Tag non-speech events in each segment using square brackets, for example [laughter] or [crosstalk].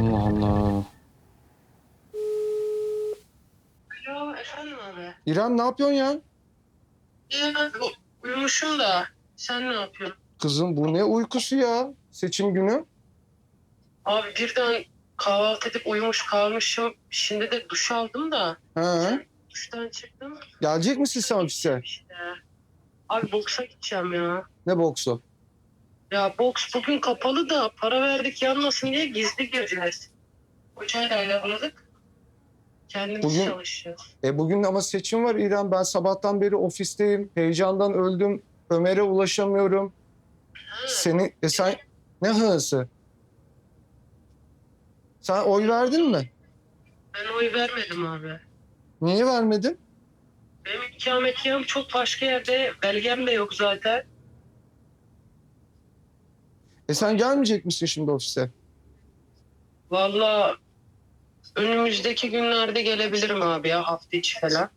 Allah Allah. Alo efendim abi. İrem ne yapıyorsun ya? İyi ben u- uyumuşum da sen ne yapıyorsun? Kızım bu ne uykusu ya? Seçim günü. Abi birden kahvaltı edip uyumuş kalmışım. Şimdi de duş aldım da He. duştan çıktım. Gelecek misin sen ofise? İşte. Abi boksa gideceğim ya. Ne boksu? Ya boks bugün kapalı da para verdik yanmasın diye gizli gireceğiz. Hocayla ayarladık. Kendimiz Bugün- çalışacağız. E bugün ama seçim var İrem. Ben sabahtan beri ofisteyim. Heyecandan öldüm. Ömer'e ulaşamıyorum. Seni e sen ne hırsı? Sen oy verdin mi? ben oy vermedim abi. Niye vermedin? Benim ikametgahım çok başka yerde. Belgem de yok zaten. E sen gelmeyecek misin şimdi ofise? Vallahi önümüzdeki günlerde gelebilirim abi ya hafta içi falan.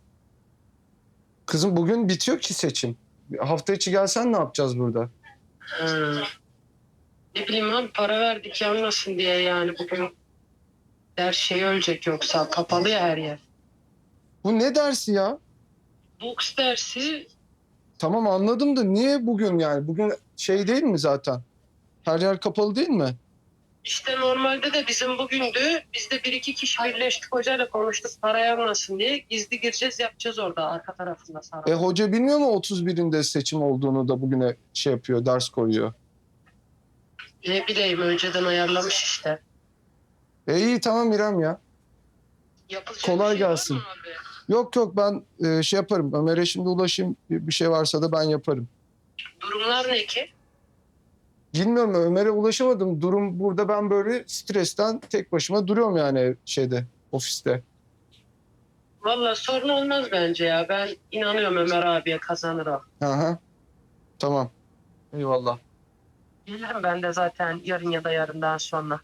Kızım bugün bitiyor ki seçim. Hafta içi gelsen ne yapacağız burada? Ha. Ne bileyim abi para verdik yanmasın diye yani bugün her şey ölecek yoksa kapalı ya her yer. Bu ne dersi ya? Boks dersi Tamam anladım da niye bugün yani? Bugün şey değil mi zaten? Her yer kapalı değil mi? işte normalde de bizim bugündü. Biz de bir iki kişi birleştik hocayla konuştuk para yanmasın diye. Gizli gireceğiz yapacağız orada arka tarafında sağ. E hoca bilmiyor mu 31'inde seçim olduğunu da bugüne şey yapıyor, ders koyuyor. Ne bileyim önceden ayarlamış işte. E iyi tamam İrem ya. Yapılacak Kolay bir şey var gelsin. abi? Yok yok ben e, şey yaparım. Ömer'e şimdi ulaşayım. Bir, bir şey varsa da ben yaparım. Durumlar ne ki? Bilmiyorum Ömer'e ulaşamadım. Durum burada ben böyle stresten tek başıma duruyorum yani şeyde, ofiste. Valla sorun olmaz bence ya. Ben inanıyorum Ömer abiye kazanır o. Aha. Tamam. Eyvallah. Gelirim ben de zaten yarın ya da yarından sonra.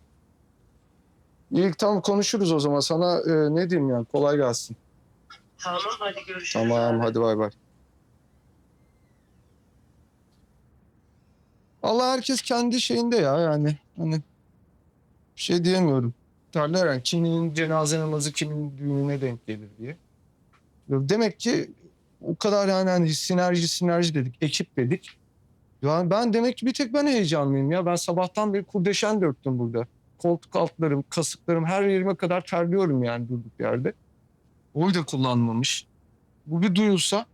İyi tamam konuşuruz o zaman. Sana e, ne diyeyim yani kolay gelsin. Tamam hadi görüşürüz. Tamam abi. hadi bay bay. Allah herkes kendi şeyinde ya yani. Hani bir şey diyemiyorum. Derler yani kiminin cenaze namazı kimin düğününe denk gelir diye. Demek ki o kadar yani hani sinerji sinerji dedik, ekip dedik. Yani ben demek ki bir tek ben heyecanlıyım ya. Ben sabahtan beri kurdeşen döktüm burada. Koltuk altlarım, kasıklarım her yerime kadar terliyorum yani durduk yerde. Oy da kullanmamış. Bu bir duyulsa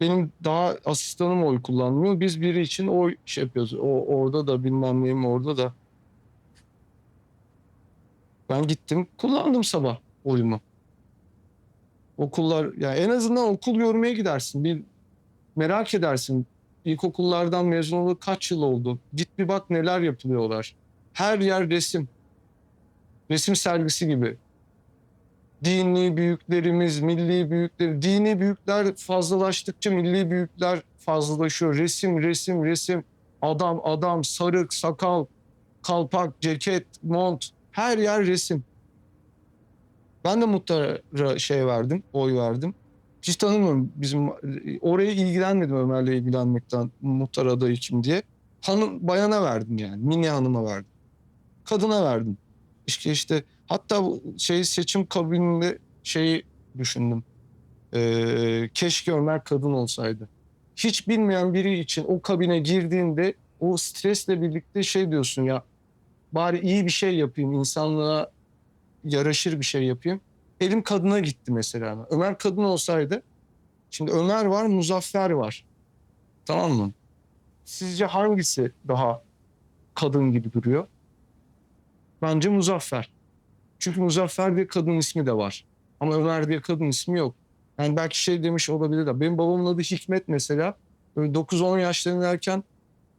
benim daha asistanım oy kullanmıyor. Biz biri için oy şey yapıyoruz. O orada da bilmem neyim orada da. Ben gittim kullandım sabah oyumu. Okullar yani en azından okul görmeye gidersin. Bir merak edersin. İlkokullardan mezun olalı kaç yıl oldu? Git bir bak neler yapılıyorlar. Her yer resim. Resim sergisi gibi dini büyüklerimiz, milli büyükler, dini büyükler fazlalaştıkça milli büyükler fazlalaşıyor. Resim, resim, resim. Adam, adam, sarık, sakal, kalpak, ceket, mont. Her yer resim. Ben de muhtara şey verdim, oy verdim. Hiç tanımıyorum bizim oraya ilgilenmedim Ömer'le ilgilenmekten muhtar adayı kim diye. Hanım bayana verdim yani. Mini hanıma verdim. Kadına verdim. İşte işte Hatta şey seçim kabininde şeyi düşündüm. Ee, keşke Ömer kadın olsaydı. Hiç bilmeyen biri için o kabine girdiğinde o stresle birlikte şey diyorsun ya bari iyi bir şey yapayım insanlığa yaraşır bir şey yapayım. Elim kadına gitti mesela. Ömer kadın olsaydı şimdi Ömer var Muzaffer var. Tamam mı? Sizce hangisi daha kadın gibi duruyor? Bence Muzaffer. Çünkü Muzaffer diye kadın ismi de var. Ama Ömer diye kadın ismi yok. Yani belki şey demiş olabilir de. Benim babamın adı Hikmet mesela. Böyle 9-10 yaşlarındayken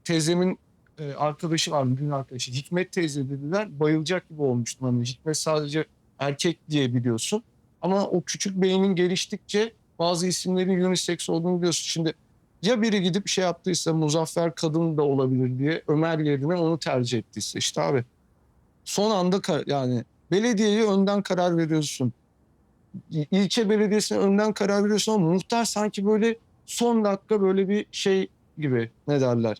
teyzemin e, arkadaşı var, gün arkadaşı. Hikmet teyze dediler. Bayılacak gibi olmuştum. Hani Hikmet sadece erkek diye biliyorsun. Ama o küçük beynin geliştikçe bazı isimlerin unisex olduğunu biliyorsun. Şimdi ya biri gidip şey yaptıysa Muzaffer kadın da olabilir diye Ömer yerine onu tercih ettiyse işte abi. Son anda yani belediyeye önden karar veriyorsun. İlçe belediyesine önden karar veriyorsun ama muhtar sanki böyle son dakika böyle bir şey gibi ne derler.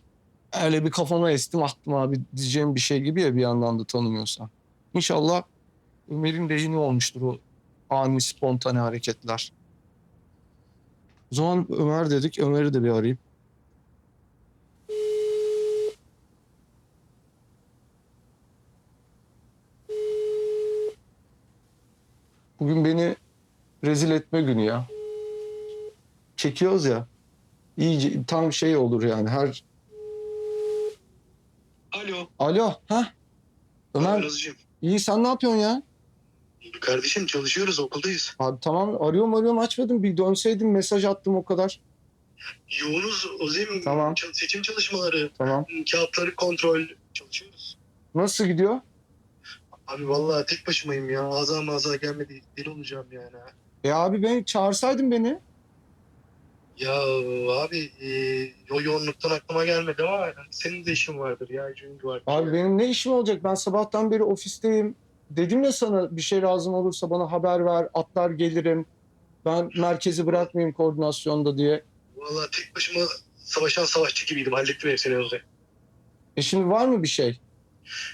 Öyle bir kafama estim attım abi diyeceğim bir şey gibi ya bir yandan da tanımıyorsan. İnşallah Ömer'in lehine olmuştur o ani spontane hareketler. O zaman Ömer dedik. Ömer'i de bir arayayım. Bugün beni rezil etme günü ya. Çekiyoruz ya. İyice tam şey olur yani. Her Alo. Alo, ha? Ömer, Nazcığım. iyi sen ne yapıyorsun ya? Kardeşim çalışıyoruz okuldayız. Abi tamam arıyorum arıyorum açmadım. Bir dönseydim mesaj attım o kadar. Yoğunuz Ozim. Tamam. Seçim çalışmaları, Tamam. kağıtları kontrol çalışıyoruz. Nasıl gidiyor? Abi vallahi tek başımayım ya. Ağza mağaza gelmedi. Deli olacağım yani. E abi beni çağırsaydın beni. Ya abi e, o yoğunluktan aklıma gelmedi ama senin de işin vardır ya. Çünkü var. Abi benim ne işim olacak? Ben sabahtan beri ofisteyim. Dedim ya sana bir şey lazım olursa bana haber ver. Atlar gelirim. Ben merkezi bırakmayayım koordinasyonda diye. Vallahi tek başıma savaşan savaşçı gibiydim. Hallettim hepsini Ozim. E şimdi var mı bir şey?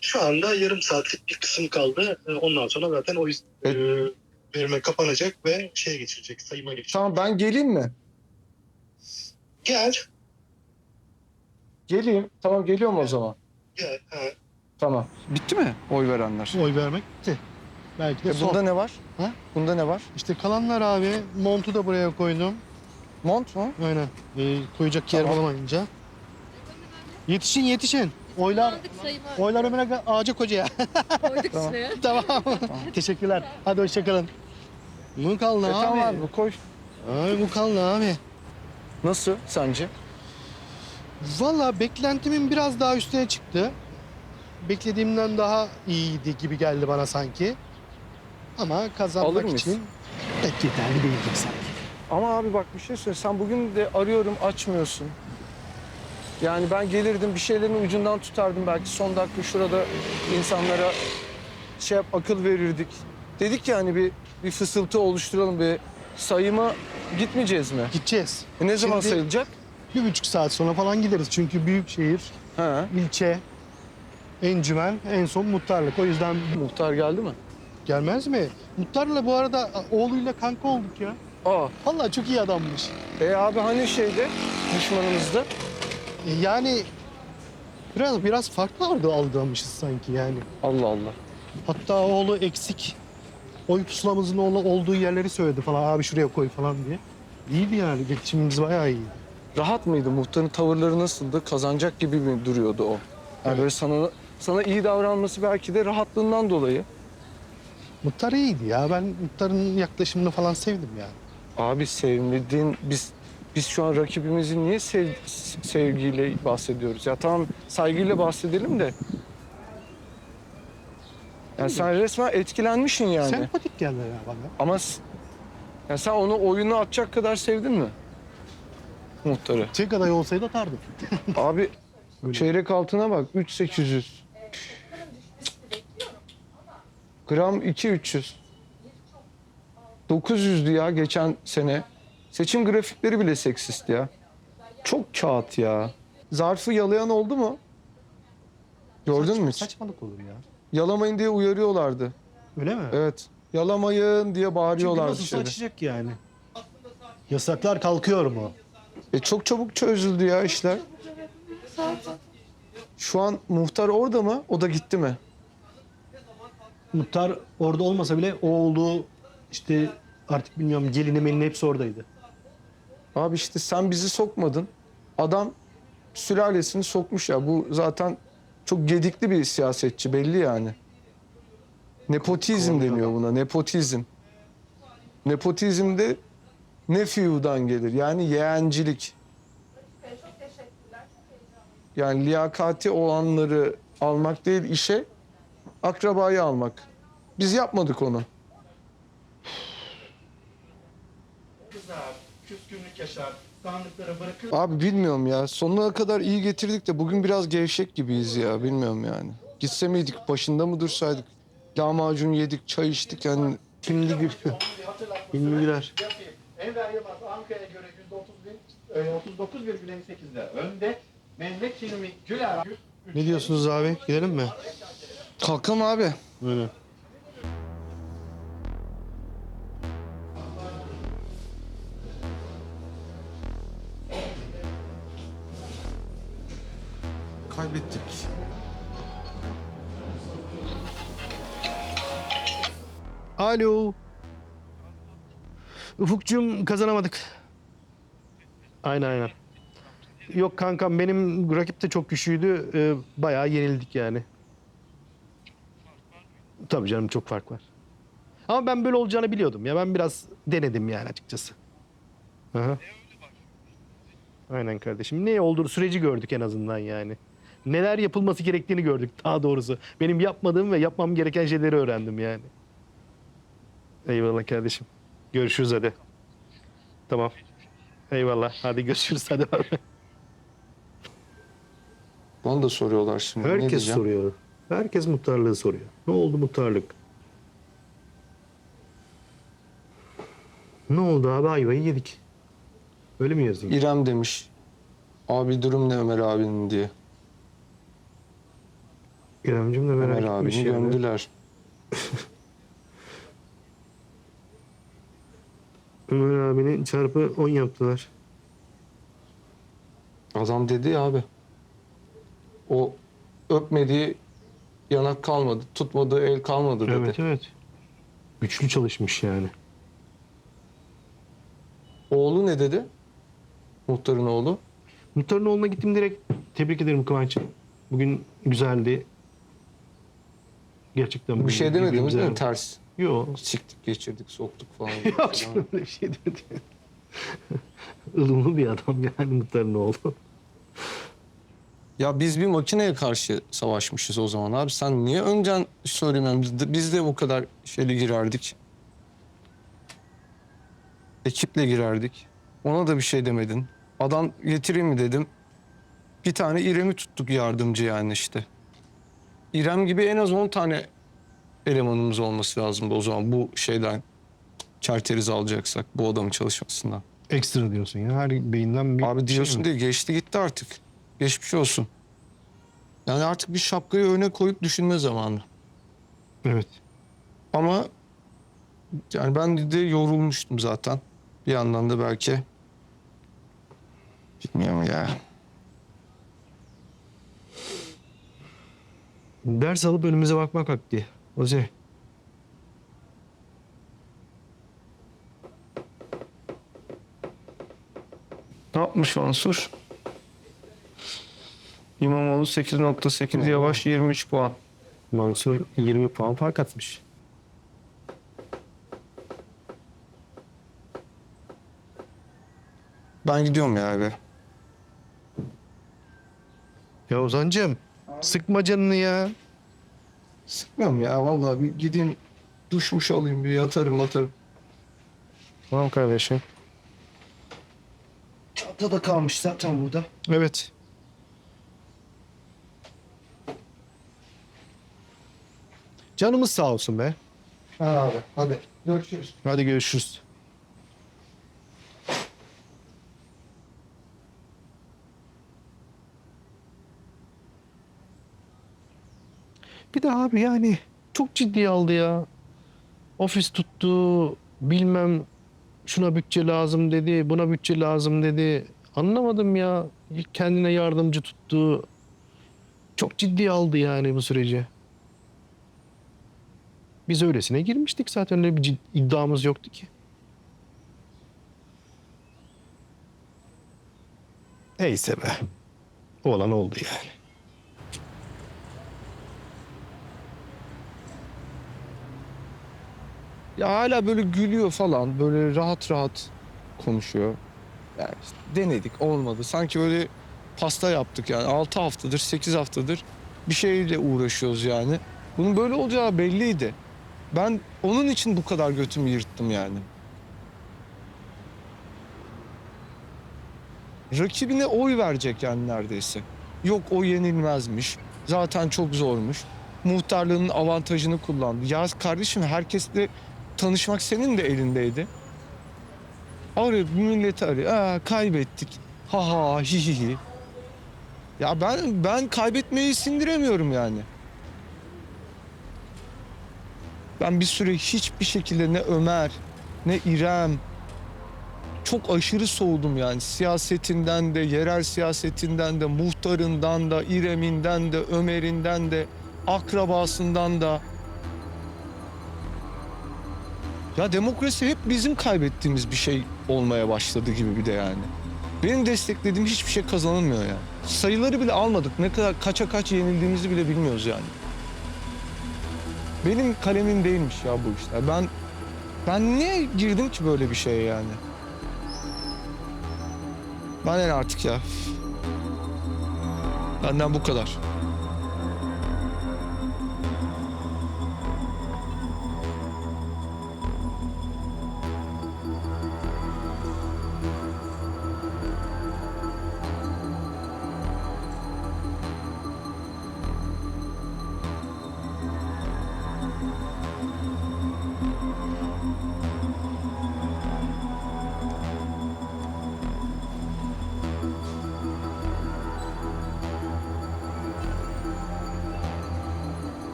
Şu anda yarım saatlik bir kısım kaldı. E, Ondan sonra zaten o yüz- e, verime kapanacak ve şeye geçirecek, sayıma geçecek. Tamam ben geleyim mi? Gel, Geleyim. Tamam geliyorum o zaman. gel. Ha. Tamam. Bitti mi oy verenler? oy vermek bitti. Belki de E son. bunda ne var? Ha? Bunda ne var? İşte kalanlar abi montu da buraya koydum. Mont mu? Aynen. Ee, koyacak yer Tamam. bulamayınca. Yetişin yetişin. Oylar Aldık sayımı oylar Ömer'e ağaca kocaya. koyduk Tamam. şuraya. [laughs] tamam. Teşekkürler. Hadi hoşçakalın. Bu kaldı E abi. tamam abi koy. Ay bu kaldı abi. Nasıl sence? Valla beklentimin biraz daha üstüne çıktı. Beklediğimden daha iyiydi gibi geldi bana sanki. Ama Alır kazanmak mıyız? için pek yeterli değildir sanki. Ama abi bak bir şey söyle. Sen bugün de arıyorum açmıyorsun. Yani ben gelirdim bir şeylerin ucundan tutardım belki son dakika şurada insanlara şey yap akıl verirdik. Dedik ya hani bir bir fısıltı oluşturalım bir sayıma gitmeyeceğiz mi? Gideceğiz. E ne zaman Şimdi- sayılacak? Bir buçuk saat sonra falan gideriz. Çünkü büyük şehir, He. ilçe, encümen, en son muhtarlık. O yüzden Muhtar geldi mi? gelmez mi? Muhtarla bu arada oğluyla kanka olduk ya. Aa. Vallahi çok iyi adammış. E abi hani şeyde düşmanımızda? Yani biraz biraz farklı algı algılamışız sanki yani. Allah Allah. Hatta oğlu eksik. Oy pusulamızın oğlu olduğu yerleri söyledi falan. Abi şuraya koy falan diye. İyiydi yani. İletişimimiz bayağı iyiydi. Rahat mıydı? Muhtarın tavırları nasıldı? Kazanacak gibi mi duruyordu o? Yani Evet. böyle sana sana iyi davranması belki de rahatlığından dolayı. Muhtar iyiydi ya. Ben muhtarın yaklaşımını falan sevdim yani. Abi sevmediğin biz biz şu an rakibimizi niye sev, sevgiyle bahsediyoruz? Ya tamam saygıyla bahsedelim de. Yani sen resmen etkilenmişsin yani. Sempatik geldi ya bana. Ama s- ya sen onu oyuna atacak kadar sevdin mi? Muhtarı. Tek aday olsaydı atardım. [laughs] Abi çeyrek altına bak 3800. Gram 2300. 900'dü ya geçen sene. Seçim grafikleri bile seksist ya. Çok kağıt ya. Zarfı yalayan oldu mu? Gördün mü hiç? Saçmalık olur ya. Yalamayın diye uyarıyorlardı. Öyle mi? Evet. Yalamayın diye Çünkü bağırıyorlardı nasılsa şeyde. açacak yani. Yasaklar kalkıyor mu? E çok çabuk çözüldü ya işler. Şu an muhtar orada mı? O da gitti mi? Muhtar orada olmasa bile oğlu işte artık bilmiyorum gelini melini hepsi oradaydı. Abi işte sen bizi sokmadın. Adam sülalesini sokmuş ya. Bu zaten çok gedikli bir siyasetçi belli yani. Nepotizm deniyor buna. Nepotizm. Nepotizm de nefiu'dan gelir. Yani yeğencilik. Yani liyakati olanları almak değil işe, akrabayı almak. Biz yapmadık onu. kızar, küskünlük yaşar, dağınıkları bırakır. Abi bilmiyorum ya. Sonuna kadar iyi getirdik de bugün biraz gevşek gibiyiz ya. Bilmiyorum yani. Gitse miydik? Başında mı dursaydık? Lahmacun yedik, çay içtik yani. Şimdi girer. Yapayım. Enver Yılmaz Ankara'ya göre %30 bin- e, 39,58'de önde. Mehmet Hilmi Güler Ne diyorsunuz abi? Gidelim mi? Kalkalım abi. Aynen. Kaybettik. Alo. Ufukcuğum kazanamadık. Aynen aynen. Yok kankam benim rakip de çok güçlüydü. Ee, bayağı yenildik yani. Tabii canım çok fark var. Ama ben böyle olacağını biliyordum ya. Ben biraz denedim yani açıkçası. Aha. Aynen kardeşim. Ne olduğunu süreci gördük en azından yani. Neler yapılması gerektiğini gördük daha doğrusu. Benim yapmadığım ve yapmam gereken şeyleri öğrendim yani. Eyvallah kardeşim. Görüşürüz hadi. Tamam. Eyvallah. Hadi görüşürüz hadi. Bana da soruyorlar şimdi. ne Herkes diyeceğim? soruyor. Herkes muhtarlığı soruyor. Ne oldu muhtarlık? Ne oldu abi ayvayı yedik. Öyle mi yazayım? İrem demiş. Abi durum ne Ömer abinin diye. İremcim de merak Ömer etmiş abini yani. gömdüler. [laughs] Ömer abini çarpı 10 yaptılar. Adam dedi ya abi. O öpmediği yanak kalmadı. Tutmadığı el kalmadı dedi. Evet evet. Güçlü çalışmış yani. Oğlu ne dedi? Muhtarın oğlu. Muhtarın oğluna gittim direkt. Tebrik ederim Kıvanç. Bugün güzeldi. Gerçekten Bir şey bugün demedi mi? güzel. Değil mi? Ters. Yok. Siktik geçirdik soktuk falan. [laughs] Yok canım öyle bir şey demedi. [laughs] Ilımlı bir adam yani muhtarın oğlu. Ya biz bir makineye karşı savaşmışız o zaman abi. Sen niye önceden söylemiyorsun? Biz de, biz de o kadar şeyle girerdik. Ekiple girerdik. Ona da bir şey demedin. Adam getireyim mi dedim. Bir tane İrem'i tuttuk yardımcı yani işte. İrem gibi en az 10 tane elemanımız olması lazımdı o zaman bu şeyden. Çerteriz alacaksak bu adamın çalışmasından. Ekstra diyorsun ya. Her beyinden bir Abi diyorsun şey değil geçti gitti artık. Geçmiş olsun. Yani artık bir şapkayı öne koyup düşünme zamanı. Evet. Ama yani ben de yorulmuştum zaten. Bir yandan da belki bilmiyorum ya. Ders alıp önümüze bakmak vakti. Oze. Ne yapmış Mansur? İmamoğlu 8.8 Yavaş 23 puan. Mansur 20 puan fark atmış. Ben gidiyorum ya eve. Ya Ozan'cığım sıkma canını ya. Sıkmıyorum ya vallahi bir gideyim duşmuş alayım bir yatarım atarım. Tamam kardeşim. Çanta da kalmış zaten burada. Evet. Canımız sağ olsun be. Ha abi hadi görüşürüz. Hadi görüşürüz. De abi yani çok ciddi aldı ya. Ofis tuttu, bilmem şuna bütçe lazım dedi, buna bütçe lazım dedi. Anlamadım ya. Kendine yardımcı tuttu. Çok ciddi aldı yani bu süreci. Biz öylesine girmiştik zaten öyle bir iddiamız yoktu ki. Neyse be. Olan oldu yani. Ya hala böyle gülüyor falan. Böyle rahat rahat konuşuyor. Yani işte denedik olmadı. Sanki böyle pasta yaptık yani. 6 haftadır 8 haftadır bir şeyle uğraşıyoruz yani. Bunun böyle olacağı belliydi. Ben onun için bu kadar götümü yırttım yani. Rakibine oy verecek yani neredeyse. Yok o yenilmezmiş. Zaten çok zormuş. Muhtarlığının avantajını kullandı. Ya kardeşim herkesle tanışmak senin de elindeydi. Arıyor milleti arıyor. Aa, kaybettik. Ha ha hi hi hi. Ya ben ben kaybetmeyi sindiremiyorum yani. Ben bir süre hiçbir şekilde ne Ömer ne İrem çok aşırı soğudum yani siyasetinden de, yerel siyasetinden de, muhtarından da, İrem'inden de, Ömer'inden de, akrabasından da. Ya demokrasi hep bizim kaybettiğimiz bir şey olmaya başladı gibi bir de yani. Benim desteklediğim hiçbir şey kazanılmıyor yani. Sayıları bile almadık. Ne kadar kaça kaç yenildiğimizi bile bilmiyoruz yani. Benim kalemim değilmiş ya bu işler. Ben ben niye girdim ki böyle bir şeye yani? Ben en artık ya. Benden bu kadar.